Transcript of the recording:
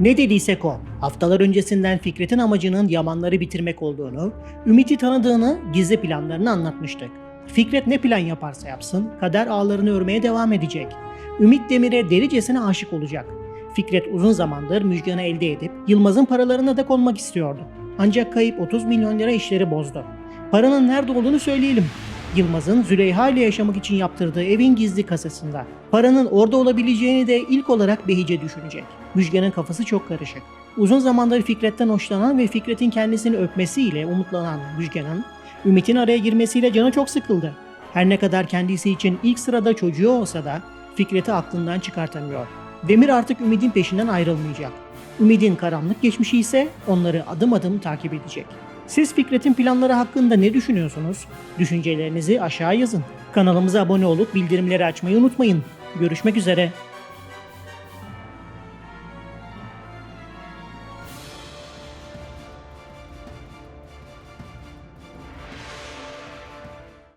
Ne dediysek o. Haftalar öncesinden Fikret'in amacının Yamanları bitirmek olduğunu, Ümit'i tanıdığını, gizli planlarını anlatmıştık. Fikret ne plan yaparsa yapsın, kader ağlarını örmeye devam edecek. Ümit Demir'e delicesine aşık olacak. Fikret uzun zamandır Müjgan'ı elde edip Yılmaz'ın paralarına da konmak istiyordu. Ancak kayıp 30 milyon lira işleri bozdu. Paranın nerede olduğunu söyleyelim. Yılmaz'ın Züleyha ile yaşamak için yaptırdığı evin gizli kasasında. Paranın orada olabileceğini de ilk olarak Behice düşünecek. Müjgan'ın kafası çok karışık. Uzun zamandır Fikret'ten hoşlanan ve Fikret'in kendisini öpmesiyle umutlanan Müjgan'ın Ümit'in araya girmesiyle canı çok sıkıldı. Her ne kadar kendisi için ilk sırada çocuğu olsa da Fikret'i aklından çıkartamıyor. Demir artık Ümit'in peşinden ayrılmayacak. Ümid'in karanlık geçmişi ise onları adım adım takip edecek. Siz Fikret'in planları hakkında ne düşünüyorsunuz? Düşüncelerinizi aşağı yazın. Kanalımıza abone olup bildirimleri açmayı unutmayın. Görüşmek üzere.